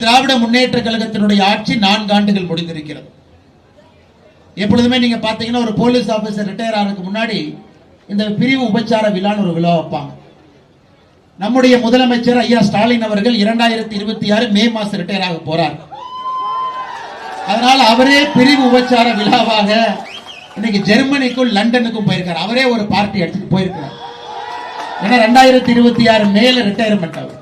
திராவிட முன்னேற்ற கழகத்தினுடைய ஆட்சி நான்கு ஆண்டுகள் முடிந்திருக்கிறது. எப்பொழுதுமே நீங்க பாத்தீங்கன்னா ஒரு போலீஸ் ஆபீசர் ரிட்டையர் ஆனதுக்கு முன்னாடி இந்த பிரிவு உபச்சார விழான்னு ஒரு விழா வைப்பாங்க. நம்முடைய முதலமைச்சர் ஐயா ஸ்டாலின் அவர்கள் இரண்டாயிரத்தி இருபத்தி ஆறு மே மாசம் ரிட்டையர் ஆக போறார். அதனால் அவரே பிரிவு உபச்சார விழாவாக இன்னைக்கு ஜெர்மனிக்கும் லண்டனுக்கும் போயிருக்கார். அவரே ஒரு பார்ட்டி எடுத்துட்டு போயிருக்கிறார். ஏன்னா ரெண்டாயிரத்தி இருபத்தி ஆறு மேல ரிட்டையர்மெண்ட் அவர்.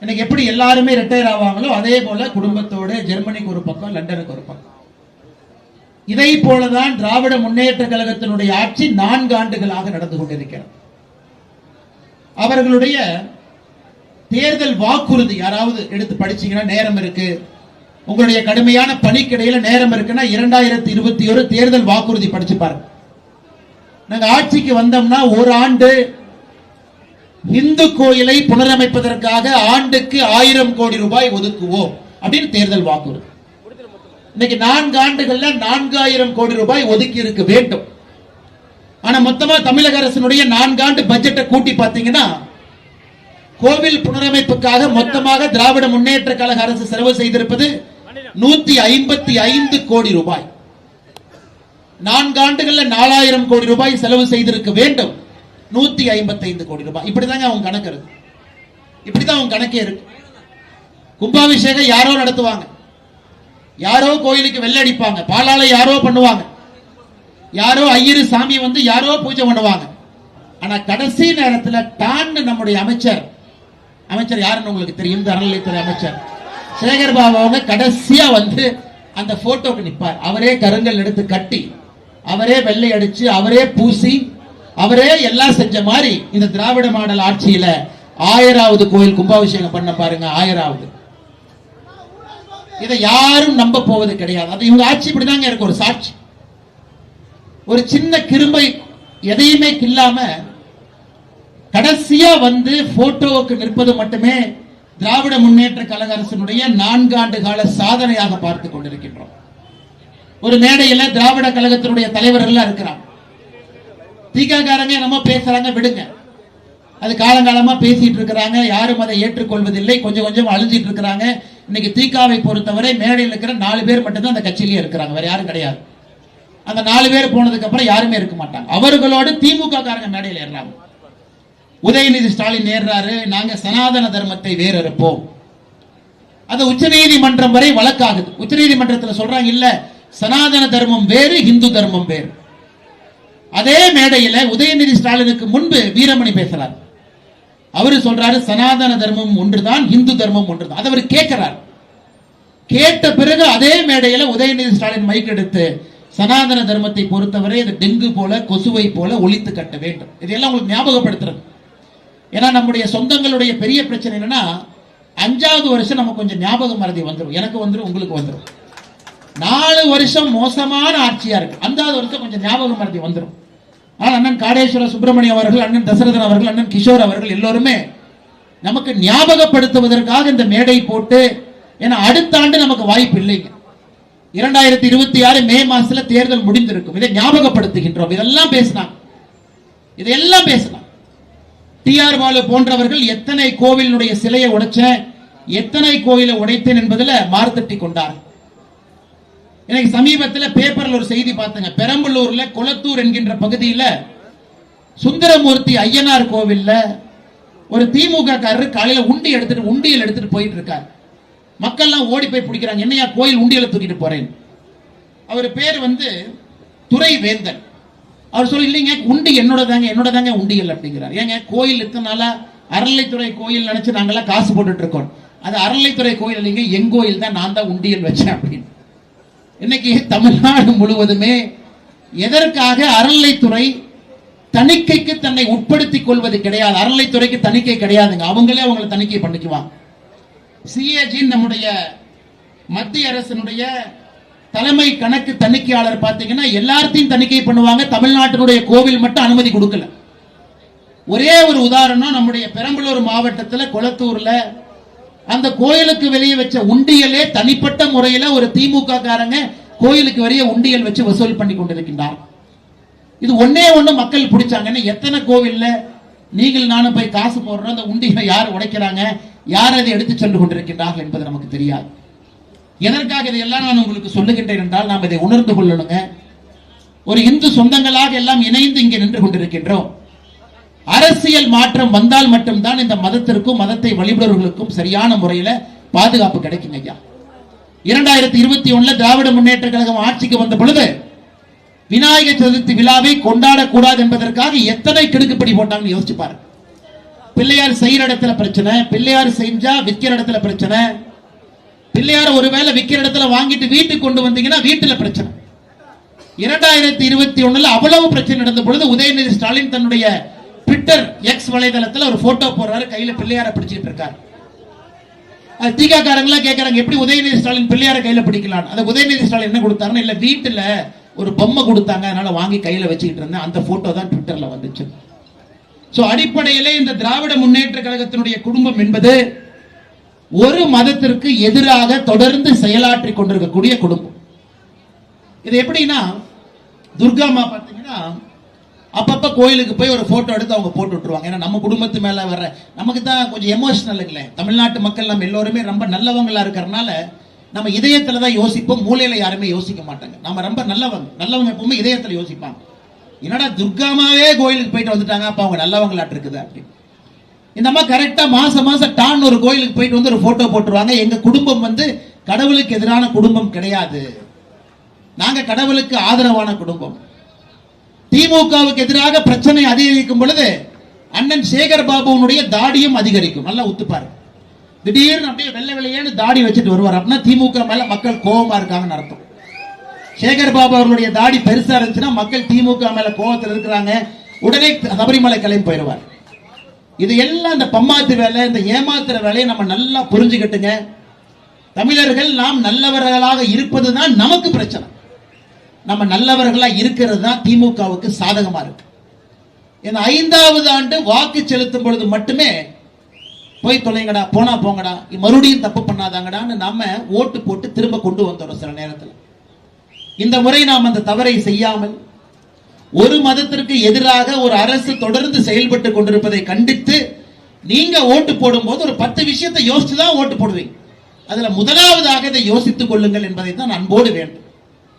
இன்னைக்கு எப்படி எல்லாருமே ரிட்டையர் ஆவாங்களோ அதே போல குடும்பத்தோட ஜெர்மனிக்கு ஒரு பக்கம் லண்டனுக்கு ஒரு பக்கம். இதை போலதான் திராவிட முன்னேற்ற கழகத்தினுடைய ஆட்சி நான்கு ஆண்டுகளாக நடந்து கொண்டிருக்கிறது. அவர்களுடைய தேர்தல் வாக்குறுதி யாராவது எடுத்து படிச்சீங்கன்னா நேரம் இருக்கு. உங்களுடைய கடுமையான பணிக்கிடையில நேரம் இருக்குன்னா இரண்டாயிரத்தி இருபத்தி ஒரு தேர்தல் வாக்குறுதி படிச்சு பாருங்க. நாங்க ஆட்சிக்கு வந்தோம்னா ஒரு ஆண்டு இந்து கோயிலை புனரமைப்பதற்காக ஆண்டுக்கு ஆயிரம் கோடி ரூபாய் ஒதுக்குவோம் அப்படின்னு தேர்தல் வாக்குறுதி இன்னைக்கு நான்கு ஆண்டுகள்ல நான்காயிரம் கோடி ரூபாய் ஒதுக்கி இருக்க வேண்டும். ஆனா மொத்தமா தமிழக அரசினுடைய நான்காண்டு பட்ஜெட்டை கூட்டி பார்த்தீங்கன்னா கோவில் புனரமைப்புக்காக மொத்தமாக திராவிட முன்னேற்ற கழக அரசு செலவு செய்திருப்பது நூத்தி ஐம்பத்தி ஐந்து கோடி ரூபாய். நான்காண்டுகள்ல நாலாயிரம் கோடி ரூபாய் செலவு செய்திருக்க வேண்டும். நூத்தி ஐம்பத்தைந்து கோடி ரூபாய். இப்படிதாங்க அவங்க கணக்கு இருக்கு. இப்படிதான் அவங்க கணக்கே இருக்கு. கும்பாபிஷேகம் யாரோ நடத்துவாங்க. யாரோ கோயிலுக்கு வெள்ளை அடிப்பாங்க. பாலால யாரோ பண்ணுவாங்க. யாரோ ஐயரு சாமி வந்து யாரோ பூஜை பண்ணுவாங்க. ஆனா கடைசி நேரத்தில் டான்னு நம்முடைய அமைச்சர். அமைச்சர் யாருன்னு உங்களுக்கு தெரியும்? இந்த அறநிலையத்துறை அமைச்சர். சேகர் பாபு அவங்க கடைசியா வந்து அந்த போட்டோக்கு நிற்பார் அவரே கருங்கல் எடுத்து கட்டி அவரே வெள்ளை அடிச்சு அவரே பூசி அவரே எல்லாம் செஞ்ச மாதிரி இந்த திராவிட மாடல் ஆட்சியில ஆயிராவது கோயில் கும்பாபிஷேகம் பண்ண பாருங்க ஆயிராவது. இதை யாரும் நம்ப போவது கிடையாது. அது இவங்க ஆட்சி இப்படிதாங்க இருக்கு ஒரு சாட்சி. ஒரு சின்ன கிரும்பை எதையுமே கில்லாம கடைசியா வந்து போட்டோவுக்கு நிற்பது மட்டுமே திராவிட முன்னேற்ற கழக அரசினுடைய நான்காண்டு கால சாதனையாக பார்த்து கொண்டிருக்கின்றோம். ஒரு மேடையில திராவிட கழகத்தினுடைய தலைவர்கள் எல்லாம் தீகாக்காரங்க என்னமோ பேசுறாங்க விடுங்க. அது காலங்காலமா பேசிட்டு இருக்கிறாங்க. யாரும் அதை ஏற்றுக்கொள்வதில்லை. கொஞ்சம் கொஞ்சம் அழிஞ்சிட்டு இருக்கிறாங்க. இன்னைக்கு தீகாவை பொறுத்தவரை மேடையில் இருக்கிற நாலு பேர் மட்டும்தான் அந்த கட்சியிலேயே இருக்கிறாங்க. வேற யாரும் கிடையாது. அந்த நாலு பேர் போனதுக்கு அப்புறம் யாருமே இருக்க மாட்டாங்க. அவர்களோடு திமுக காரங்க மேடையில் ஏறுறாங்க. உதயநிதி ஸ்டாலின் ஏறுறாரு நாங்க சனாதன தர்மத்தை வேறறுப்போம். அது உச்சநீதிமன்றம் வரை வழக்காகுது. உச்சநீதிமன்றத்தில் சொல்றாங்க இல்ல சனாதன தர்மம் வேறு இந்து தர்மம் வேறு. அதே மேடையில உதயநிதி ஸ்டாலினுக்கு முன்பு வீரமணி பேசுறார். அவரு சொல்றாரு சனாதன தர்மம் ஒன்றுதான் இந்து தர்மம் ஒன்றுதான். அதை அவர் கேட்கிறார் கேட்ட பிறகு அதே மேடையில உதயநிதி ஸ்டாலின் மைக் எடுத்து சனாதன தர்மத்தை பொறுத்தவரை இது டெங்கு போல கொசுவை போல ஒழித்து கட்ட வேண்டும். இதையெல்லாம் உங்களுக்கு ஞாபகப்படுத்துறது. ஏன்னா நம்முடைய சொந்தங்களுடைய பெரிய பிரச்சனை என்னன்னா அஞ்சாவது வருஷம் நம்ம கொஞ்சம் ஞாபகம் மறதி வந்துடும் எனக்கு வந்துடும் உங்களுக்கு வந்துடும் நாலு வருஷம் மோசமான ஆட்சியா இருக்கு. அஞ்சாவது வருஷம் கொஞ்சம் ஞாபகம் மறதி வந்துடும் ஆனால் அண்ணன் காடேஸ்வர சுப்பிரமணியம் அவர்கள் அண்ணன் தசரதன் அவர்கள் அண்ணன் கிஷோர் அவர்கள் எல்லோருமே நமக்கு ஞாபகப்படுத்துவதற்காக இந்த மேடை போட்டு ஏன்னா அடுத்த ஆண்டு நமக்கு வாய்ப்பு இல்லைங்க இரண்டாயிரத்தி இருபத்தி ஆறு மே மாசத்துல தேர்தல் முடிந்திருக்கும். இதை ஞாபகப்படுத்துகின்றோம். இதெல்லாம் பேசினாங்க. இதையெல்லாம் பேசலாம் டிஆர் பாலு போன்றவர்கள் எத்தனை கோவிலுடைய சிலையை உடைச்சேன் எத்தனை கோயிலை உடைத்தேன் என்பதில் மார்த்தட்டி கொண்டார் எனக்கு சமீபத்தில் பேப்பரில் ஒரு செய்தி பார்த்தேங்க. பெரம்பலூர்ல குளத்தூர் என்கின்ற பகுதியில் சுந்தரமூர்த்தி ஐயனார் கோவில்ல ஒரு திமுக காரர் காலையில் உண்டி எடுத்துட்டு உண்டியல் எடுத்துட்டு போயிட்டு இருக்கார் மக்கள்லாம் ஓடி போய் பிடிக்கிறாங்க. என்னையா கோயில் உண்டியலை தூக்கிட்டு போறேன் அவர் பேர் வந்து துறை வேந்தன் அவர் சொல்லி இல்லைங்க உண்டி என்னோட தாங்க என்னோட தாங்க உண்டியல் அப்படிங்கிறார். ஏங்க கோயில் இருக்கனால நாளா அறநிலைத்துறை கோயில் நினைச்சு நாங்கெல்லாம் காசு போட்டுட்டு இருக்கோம். அது அறநிலைத்துறை கோயில் இல்லைங்க என் கோயில் தான் நான் தான் உண்டியல் வச்சேன் அப்படின்னு. இன்னைக்கு தமிழ்நாடு முழுவதுமே எதற்காக அறநிலைத்துறை தணிக்கைக்கு தன்னை உட்படுத்திக் கொள்வது கிடையாது? அறநிலைத்துறைக்கு தணிக்கை கிடையாதுங்க. அவங்களே அவங்களை தணிக்கை பண்ணிக்குவாங்க. சிஏஜி நம்முடைய மத்திய அரசினுடைய தலைமை கணக்கு தணிக்கையாளர் பார்த்தீங்கன்னா எல்லாத்தையும் தணிக்கை பண்ணுவாங்க. தமிழ்நாட்டினுடைய கோவில் மட்டும் அனுமதி கொடுக்கல. ஒரே ஒரு உதாரணம் நம்முடைய பெரம்பலூர் மாவட்டத்தில் குளத்தூர்ல அந்த கோயிலுக்கு வெளியே வச்ச உண்டியலே தனிப்பட்ட முறையில ஒரு திமுக காரங்க கோயிலுக்கு வெளியே உண்டியல் வச்சு வசூல் பண்ணி கொண்டிருக்கின்றார். இது ஒன்னே ஒண்ணு மக்கள் பிடிச்சாங்கன்னு எத்தனை கோவில்ல நீங்கள் நானும் போய் காசு போடுறோம் அந்த உண்டிகளை யார் உடைக்கிறாங்க யார் அதை எடுத்து சென்று கொண்டிருக்கின்றார்கள் என்பது நமக்கு தெரியாது. எதற்காக இதையெல்லாம் நான் உங்களுக்கு சொல்லுகின்றேன் என்றால் நாம் இதை உணர்ந்து கொள்ளணுங்க. ஒரு இந்து சொந்தங்களாக எல்லாம் இணைந்து இங்கே நின்று கொண்டிருக்கின்றோம். அரசியல் மாற்றம் வந்தால் மட்டும்தான் இந்த மதத்திற்கும் மதத்தை வழிபடுவர்களுக்கும் சரியான முறையில பாதுகாப்பு கிடைக்கும் ஐயா. இரண்டாயிரத்தி இருபத்தி ஒண்ணுல திராவிட முன்னேற்ற கழகம் ஆட்சிக்கு வந்த பொழுது விநாயகர் சதுர்த்தி விழாவை கொண்டாடக்கூடாது என்பதற்காக எத்தனை கிடுக்குப்படி போட்டாங்கன்னு யோசிச்சு பாருங்க. பிள்ளையார் செய்யற இடத்துல பிரச்சனை பிள்ளையார் செஞ்சா விற்கிற இடத்துல பிரச்சனை. பிள்ளையார் ஒருவேளை விற்கிற இடத்துல வாங்கிட்டு வீட்டுக்கு கொண்டு வந்தீங்கன்னா வீட்டுல பிரச்சனை. இரண்டாயிரத்தி இருபத்தி ஒண்ணுல அவ்வளவு பிரச்சனை நடந்த பொழுது உதயநிதி ஸ்டாலின் தன்னுடைய ட்விட்டர் எக்ஸ் வலைதளத்தில் ஒரு போட்டோ போடுறாரு. கையில பிள்ளையார பிடிச்சிட்டு இருக்காரு அது திக கேட்கறாங்க எப்படி உதயநிதி ஸ்டாலின் பிள்ளையார கையில பிடிக்கலாம் அந்த உதயநிதி ஸ்டாலின் என்ன கொடுத்தாருன்னு இல்ல வீட்டுல ஒரு பொம்மை கொடுத்தாங்க அதனால வாங்கி கையில வச்சுக்கிட்டு இருந்தேன். அந்த போட்டோ தான் ட்விட்டர்ல வந்துச்சு. ஸோ அடிப்படையிலே இந்த திராவிட முன்னேற்ற கழகத்தினுடைய குடும்பம் என்பது ஒரு மதத்திற்கு எதிராக தொடர்ந்து செயலாற்றி கொண்டிருக்கக்கூடிய குடும்பம். இது எப்படின்னா துர்கா அம்மா பார்த்தீங்கன்னா அப்பப்ப கோயிலுக்கு போய் ஒரு போட்டோ எடுத்து அவங்க போட்டு விட்டுருவாங்க. ஏன்னா நம்ம குடும்பத்து மேல வர்ற நமக்கு தான் கொஞ்சம் எமோஷனலுங்களே தமிழ்நாட்டு மக்கள் நம்ம எல்லோருமே ரொம்ப நல்லவங்களா இருக்கிறனால நம்ம இதயத்துல தான் யோசிப்போம். மூலையில யாருமே யோசிக்க மாட்டாங்க. நம்ம ரொம்ப நல்லவங்க நல்லவங்க எப்பவுமே இதயத்துல யோசிப்பாங்க. என்னடா துர்காமாவே கோயிலுக்கு போயிட்டு வந்துட்டாங்க. அப்ப அவங்க நல்லவங்களாட்டு இருக்குது அப்படின்னு இந்த அம்மா கரெக்டா மாசம் மாசம் டான் ஒரு கோயிலுக்கு போயிட்டு வந்து ஒரு போட்டோ போட்டுருவாங்க. எங்க குடும்பம் வந்து கடவுளுக்கு எதிரான குடும்பம் கிடையாது. நாங்க கடவுளுக்கு ஆதரவான குடும்பம். திமுகவுக்கு எதிராக பிரச்சனை அதிகரிக்கும் பொழுது அண்ணன் சேகர் பாபுவனுடைய தாடியும் அதிகரிக்கும். நல்லா உத்துப்பாரு. திடீர்னு அப்படியே வெள்ளை வெள்ளையேன்னு தாடி வச்சுட்டு வருவார். அப்படின்னா திமுக மேல மக்கள் கோபமா இருக்காங்கன்னு அர்த்தம். சேகர் பாபு அவர்களுடைய தாடி பெருசா இருந்துச்சுன்னா மக்கள் திமுக மேல கோபத்தில் இருக்கிறாங்க. உடனே சபரிமலை கிளம்பி போயிடுவார். இது எல்லாம் இந்த பம்மாத்து வேலை இந்த ஏமாத்துற வேலையை நம்ம நல்லா புரிஞ்சுக்கிட்டுங்க. தமிழர்கள் நாம் நல்லவர்களாக இருப்பதுதான் நமக்கு பிரச்சனை. நம்ம நல்லவர்களா இருக்கிறது தான் திமுகவுக்கு சாதகமா இருக்கு. ஏன்னா ஐந்தாவது ஆண்டு வாக்கு செலுத்தும் பொழுது மட்டுமே போய் தொலைங்கடா போனா போங்கடா மறுபடியும் தப்பு பண்ணாதாங்கடான்னு நம்ம ஓட்டு போட்டு திரும்ப கொண்டு வந்துடும் சில நேரத்தில். இந்த முறை நாம் அந்த தவறை செய்யாமல் ஒரு மதத்திற்கு எதிராக ஒரு அரசு தொடர்ந்து செயல்பட்டு கொண்டிருப்பதை கண்டித்து நீங்க ஓட்டு போடும்போது ஒரு பத்து விஷயத்தை யோசிச்சு தான் ஓட்டு போடுவீங்க. அதுல முதலாவதாக இதை யோசித்துக் கொள்ளுங்கள் என்பதை தான் அன்போடு வேண்டும்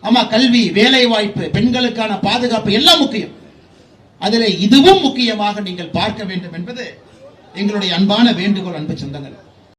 ஆமா கல்வி வேலை வாய்ப்பு பெண்களுக்கான பாதுகாப்பு எல்லாம் முக்கியம். அதில் இதுவும் முக்கியமாக நீங்கள் பார்க்க வேண்டும் என்பது எங்களுடைய அன்பான வேண்டுகோள் அன்பு சொந்தங்கள்.